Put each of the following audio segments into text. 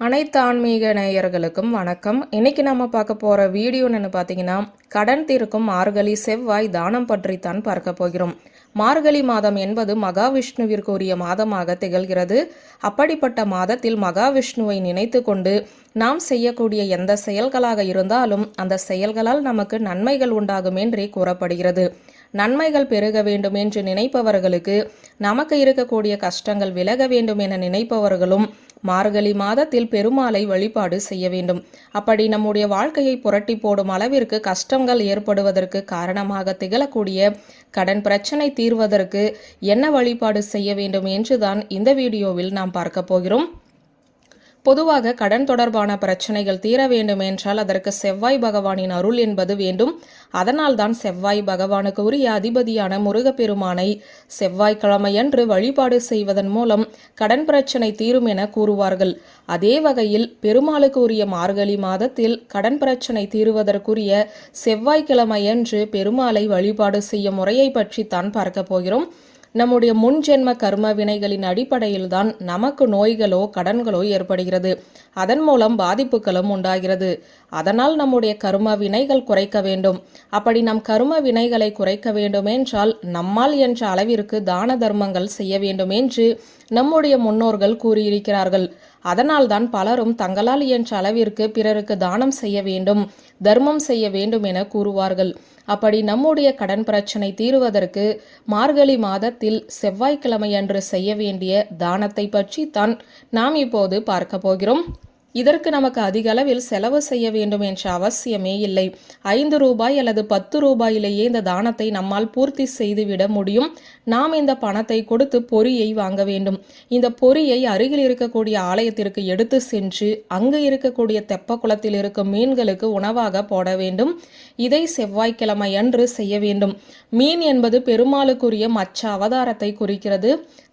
அனைத்து ஆன்மீக நேயர்களுக்கும் வணக்கம். இன்னைக்கு நம்ம பார்க்க போற வீடியோன்னு பார்த்தீங்கன்னா கடன் தீர்க்கும் மார்கழி செவ்வாய் தானம் பற்றித்தான் பார்க்க போகிறோம். மார்கழி மாதம் என்பது மகாவிஷ்ணுவிற்கு உரிய மாதமாக திகழ்கிறது. அப்படிப்பட்ட மாதத்தில் மகாவிஷ்ணுவை நினைத்து கொண்டு நாம் செய்யக்கூடிய எந்த செயல்களாக இருந்தாலும் அந்த செயல்களால் நமக்கு நன்மைகள் உண்டாகும் என்றே கூறப்படுகிறது. நன்மைகள் பெருக வேண்டும் என்று நினைப்பவர்களுக்கு நமக்கு இருக்கக்கூடிய கஷ்டங்கள் விலக வேண்டும் என நினைப்பவர்களும் மார்கழி மாதத்தில் பெருமாளை வழிபாடு செய்ய வேண்டும். அப்படி நம்முடைய வாழ்க்கையை புரட்டி போடும் அளவிற்கு கஷ்டங்கள் ஏற்படுவதற்கு காரணமாக திகழக்கூடிய கடன் பிரச்சனை தீர்வதற்கு என்ன வழிபாடு செய்ய வேண்டும் என்றுதான் இந்த வீடியோவில் நாம் பார்க்க போகிறோம். பொதுவாக கடன் தொடர்பான பிரச்சனைகள் தீர வேண்டும் என்றால் அதற்கு செவ்வாய் பகவானின் அருள் என்பது வேண்டும். அதனால்தான் செவ்வாய் பகவானுக்கு உரிய அதிபதியான முருகப்பெருமானை செவ்வாய்க்கிழமையன்று வழிபாடு செய்வதன் மூலம் கடன் பிரச்சனை தீரும் என கூறுவார்கள். அதே வகையில் பெருமாளுக்கு உரிய மார்கழி மாதத்தில் கடன் பிரச்சனை தீருவதற்குரிய செவ்வாய்க்கிழமையன்று பெருமாளை வழிபாடு செய்யும் முறையை பற்றி தான் பார்க்க போகிறோம். நம்முடைய முன் ஜென்ம கர்ம வினைகளின் அடிப்படையில் தான் நமக்கு நோய்களோ கடன்களோ ஏற்படுகிறது. அதன் மூலம் பாதிப்புகளும் உண்டாகிறது. அதனால் நம்முடைய கர்ம வினைகள் குறைக்க வேண்டும். அப்படி நம் கர்ம வினைகளை குறைக்க வேண்டுமென்றால் நம்மால் என்ற அளவிற்கு தான தர்மங்கள் செய்ய வேண்டும் என்று நம்முடைய முன்னோர்கள் கூறியிருக்கிறார்கள். அதனால்தான் பலரும் தங்களால் இயன்ற அளவிற்கு பிறருக்கு தானம் செய்ய வேண்டும் தர்மம் செய்ய வேண்டும் என கூறுவார்கள். அப்படி நம்முடைய கடன் பிரச்சனை தீருவதற்கு மார்கழி மாதத்தில் செவ்வாய்க்கிழமையன்று செய்ய வேண்டிய தானத்தை பற்றி தான் நாம் இப்போது பார்க்க போகிறோம். இதற்கு நமக்கு அதிக அளவில் செலவு செய்ய வேண்டும் என்ற அவசியமே இல்லை. ஐந்து ரூபாய் அல்லது பத்து ரூபாயிலேயே இந்த தானத்தை நம்மால் பூர்த்தி செய்துவிட முடியும். நாம் இந்த பணத்தை கொடுத்து பொரியை வாங்க வேண்டும். இந்த பொரியை அருகில் இருக்கக்கூடிய ஆலயத்திற்கு எடுத்து சென்று அங்கு இருக்கக்கூடிய தெப்ப குளத்தில் இருக்கும் மீன்களுக்கு உணவாக போட வேண்டும். இதை செவ்வாய்க்கிழமை அன்று செய்ய வேண்டும். மீன் என்பது பெருமாளுக்குரிய மச்ச அவதாரத்தை குறிக்கிறது.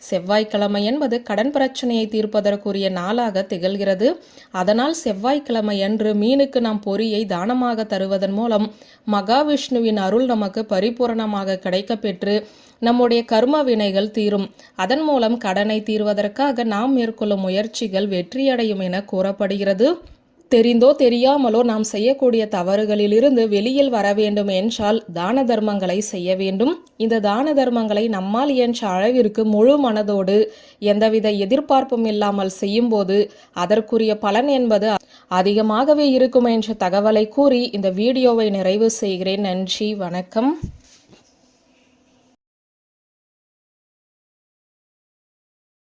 செவ்வாய்க்கிழமை என்பது கடன் பிரச்சனையை தீர்ப்பதற்குரிய நாளாக திகழ்கிறது. அதனால் செவ்வாய்க்கிழமை அன்று மீனுக்கு நாம் பொறியை தானமாக தருவதன் மூலம் மகாவிஷ்ணுவின் அருள் நமக்கு பரிபூரணமாக கிடைக்கப்பெற்று நம்முடைய கர்ம வினைகள் தீரும். அதன் மூலம் கடனை தீர்வதற்காக நாம் மேற்கொள்ளும் முயற்சிகள் வெற்றியடையும் என கூறப்படுகிறது. தெரிந்தோ தெரியாமலோ நாம் செய்யக்கூடிய தவறுகளிலிருந்து வெளியில் வர வேண்டும் என்றால் தான தர்மங்களை செய்ய வேண்டும். இந்த தான தர்மங்களை நம்மால் இயன்ற அளவிற்கு முழு மனதோடு எந்தவித எதிர்பார்ப்பும் இல்லாமல் செய்யும்போது அதற்குரிய பலன் என்பது அதிகமாகவே இருக்கும் என்ற தகவலை கூறி இந்த வீடியோவை நிறைவு செய்கிறேன். நன்றி வணக்கம்.